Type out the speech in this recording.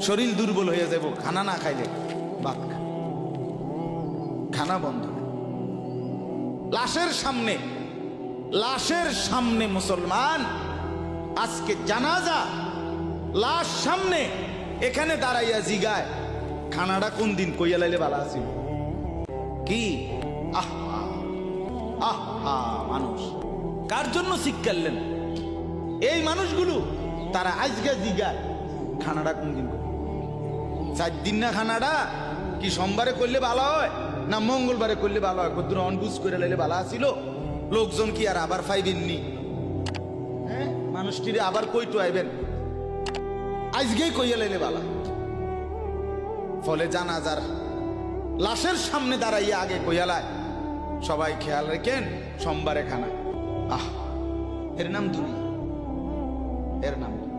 শরীর দুর্বল হয়ে যাব, খানা না খাইলে খা খানা বন্ধ। লাশের সামনে লাশের সামনে মুসলমান। আজকে জানাজা, লাশ সামনে, এখানে দাঁড়াইয়া জিগায়। খানাটা কোন দিন কইয়া লাইলে বালা আছিল? কি? আহা আহা মানুষ। কার জন্য শিক্ষালেন এই মানুষগুলো, তারা আজকে জিগায়। খানাটা কোন দিন করবে? চার দিন না খানাটা? কি সোমবারে করলে ভালো হয়? না মঙ্গলবারে করলে ভালো হয়? কদ্দুর অনবুজ করে লাইলে ভালো আছিল? লোকজন কি আর আবার পাইবেননি হ্যাঁ? মানুষটিরে আবার কইটু আইবেন? আজকেই কইয়া লাইলে ভালো। ফলে জানাজার লাশের সামনে দাঁড়াইয়া আগে কইয়ালায় সবাই খেয়াল রেখেন, সোমবারে খানা। আহ, এর নাম দুনিয়া এর নাম।